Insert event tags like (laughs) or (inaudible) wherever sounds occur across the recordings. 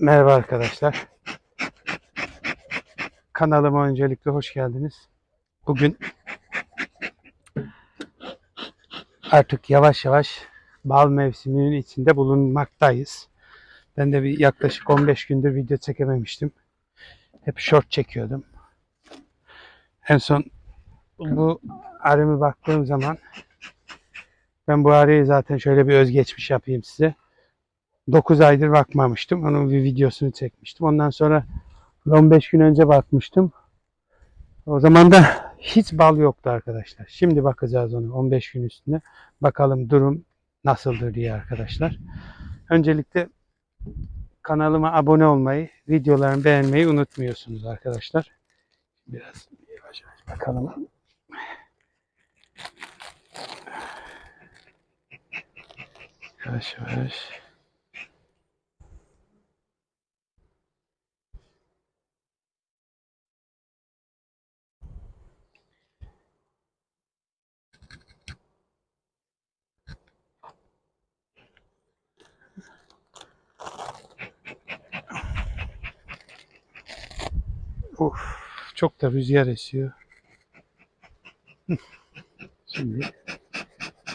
Merhaba arkadaşlar. Kanalıma öncelikle hoş geldiniz. Bugün artık yavaş yavaş bal mevsiminin içinde bulunmaktayız. Ben de bir yaklaşık 15 gündür video çekememiştim. Hep short çekiyordum. En son bu arımı baktığım zaman ben bu arıyı zaten şöyle bir özgeçmiş yapayım size. 9 aydır bakmamıştım. Onun bir videosunu çekmiştim. Ondan sonra 15 gün önce bakmıştım. O zaman da hiç bal yoktu arkadaşlar. Şimdi bakacağız onu 15 gün üstüne. Bakalım durum nasıldır diye arkadaşlar. Öncelikle kanalıma abone olmayı, videolarımı beğenmeyi unutmuyorsunuz arkadaşlar. Biraz yavaş yavaş bakalım. Yavaş yavaş. Of, çok da rüzgar esiyor. (laughs) Şimdi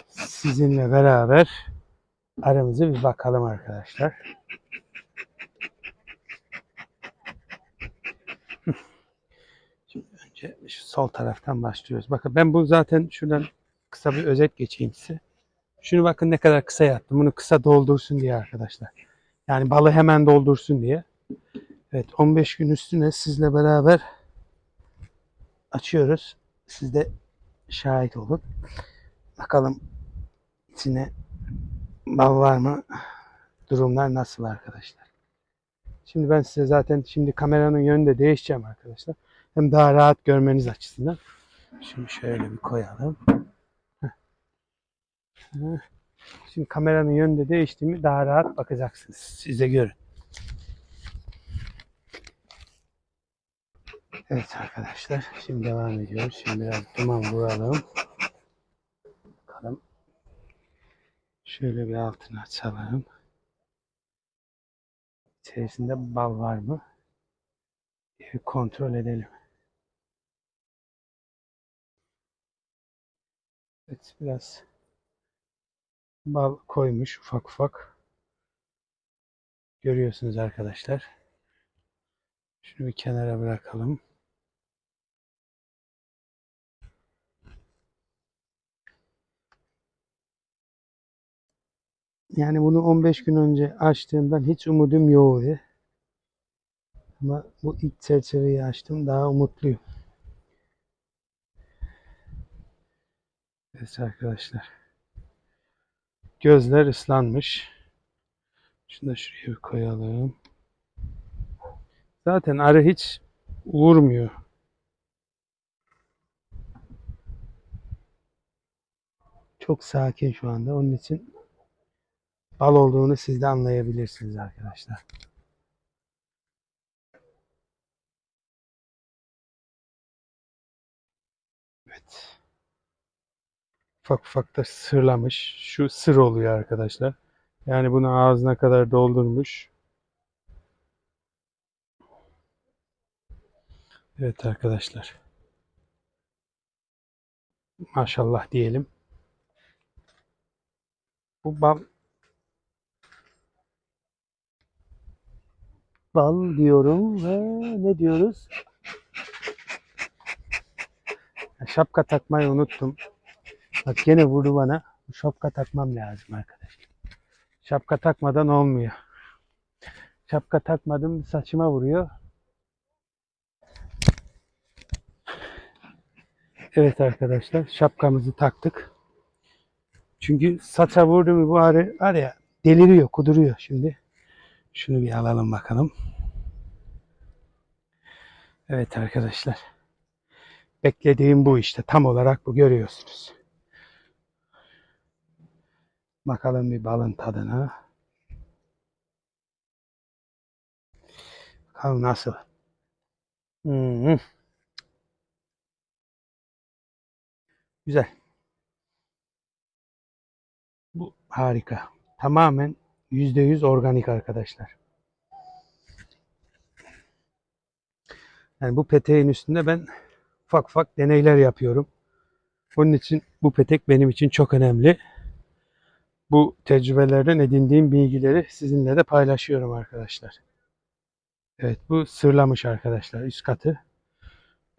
sizinle beraber aramızı bir bakalım arkadaşlar. (laughs) Şimdi önce şu sol taraftan başlıyoruz. Bakın ben bu zaten şuradan kısa bir özet geçeyim size. Şunu bakın ne kadar kısa yaptım. Bunu kısa doldursun diye arkadaşlar. Yani balı hemen doldursun diye. Evet 15 gün üstüne sizle beraber açıyoruz. Siz de şahit olun. Bakalım içine bal var mı? Durumlar nasıl arkadaşlar? Şimdi ben size zaten şimdi kameranın yönünü de değişeceğim arkadaşlar. Hem daha rahat görmeniz açısından. Şimdi şöyle bir koyalım. Şimdi kameranın yönünü de değişti mi daha rahat bakacaksınız. Size görün. Evet arkadaşlar şimdi devam ediyoruz. Şimdi biraz duman vuralım. Bakalım. Şöyle bir altını açalım. İçerisinde bal var mı? Bir kontrol edelim. Evet biraz bal koymuş ufak ufak. Görüyorsunuz arkadaşlar. Şunu bir kenara bırakalım. Yani bunu 15 gün önce açtığımdan hiç umudum yoktu. Ama bu ilk çerçeveyi açtım. Daha umutluyum. Evet arkadaşlar. Gözler ıslanmış. Şunu da şuraya bir koyalım. Zaten arı hiç vurmuyor. Çok sakin şu anda. Onun için bal olduğunu siz de anlayabilirsiniz arkadaşlar. Evet. Ufak ufak da sırlamış. Şu sır oluyor arkadaşlar. Yani bunu ağzına kadar doldurmuş. Evet arkadaşlar. Maşallah diyelim. Bu bal bal diyorum ve ne diyoruz? Şapka takmayı unuttum. Bak gene vurdu bana. Şapka takmam lazım arkadaşlar. Şapka takmadan olmuyor. Şapka takmadım saçıma vuruyor. Evet arkadaşlar şapkamızı taktık. Çünkü saça vurdu mu bu arı var ya deliriyor, kuduruyor şimdi. Şunu bir alalım bakalım. Evet arkadaşlar. Beklediğim bu işte. Tam olarak bu görüyorsunuz. Bakalım bir balın tadına. Bakalım nasıl. Hmm. Güzel. Bu harika. Tamamen %100 organik arkadaşlar. Yani bu peteğin üstünde ben ufak ufak deneyler yapıyorum. Onun için bu petek benim için çok önemli. Bu tecrübelerden edindiğim bilgileri sizinle de paylaşıyorum arkadaşlar. Evet bu sırlamış arkadaşlar üst katı.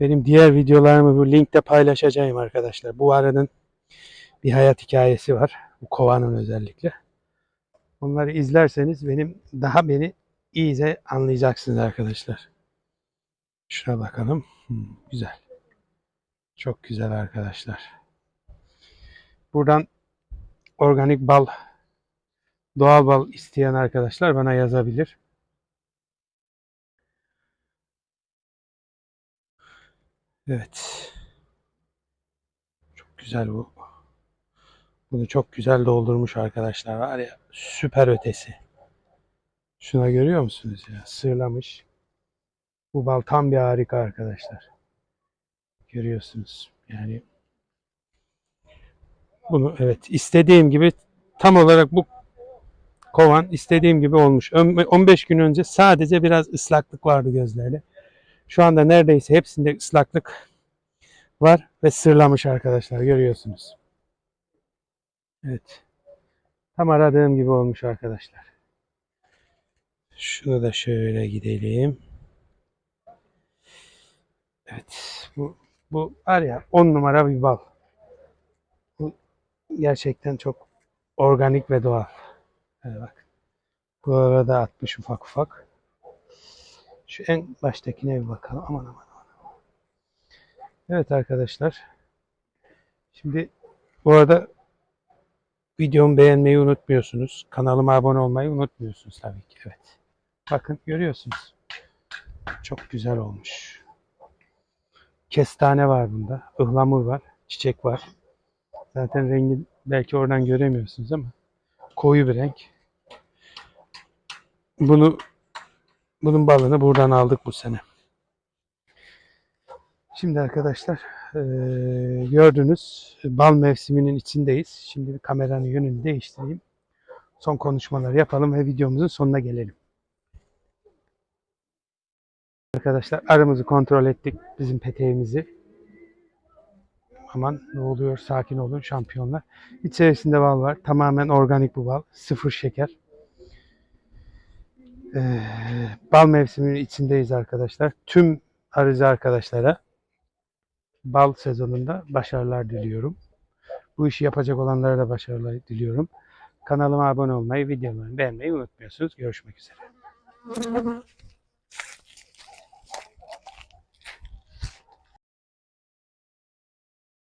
Benim diğer videolarımı bu linkte paylaşacağım arkadaşlar. Bu arının bir hayat hikayesi var. Bu kovanın özellikle. Onları izlerseniz benim daha beni iyice anlayacaksınız arkadaşlar. Şuna bakalım. Hmm, güzel. Çok güzel arkadaşlar. Buradan organik bal, doğal bal isteyen arkadaşlar bana yazabilir. Evet. Çok güzel bu. Bunu çok güzel doldurmuş arkadaşlar. Var ya süper ötesi. Şuna görüyor musunuz ya? Sırlamış. Bu bal tam bir harika arkadaşlar. Görüyorsunuz. Yani bunu evet istediğim gibi tam olarak bu kovan istediğim gibi olmuş. Ön- 15 gün önce sadece biraz ıslaklık vardı gözlerde. Şu anda neredeyse hepsinde ıslaklık var ve sırlamış arkadaşlar görüyorsunuz. Evet. Tam aradığım gibi olmuş arkadaşlar. Şunu da şöyle gidelim. Evet. Bu bu var ya 10 numara bir bal. Bu gerçekten çok organik ve doğal. Evet bak. Buralara da atmış ufak ufak. Şu en baştakine bir bakalım. Aman aman aman. Evet arkadaşlar. Şimdi bu arada videomu beğenmeyi unutmuyorsunuz. Kanalıma abone olmayı unutmuyorsunuz tabii ki. Evet. Bakın görüyorsunuz. Çok güzel olmuş. Kestane var bunda. ıhlamur var. Çiçek var. Zaten rengi belki oradan göremiyorsunuz ama koyu bir renk. Bunu bunun balını buradan aldık bu sene. Şimdi arkadaşlar eee, gördünüz bal mevsiminin içindeyiz. Şimdi bir kameranın yönünü değiştireyim. Son konuşmaları yapalım ve videomuzun sonuna gelelim. Arkadaşlar arımızı kontrol ettik bizim peteğimizi. Aman ne oluyor sakin olun şampiyonlar. İçerisinde bal var. Tamamen organik bu bal. Sıfır şeker. Ee, bal mevsiminin içindeyiz arkadaşlar. Tüm arıcı arkadaşlara bal sezonunda başarılar diliyorum. Bu işi yapacak olanlara da başarılar diliyorum. Kanalıma abone olmayı, videolarımı beğenmeyi unutmuyorsunuz. Görüşmek üzere. (laughs)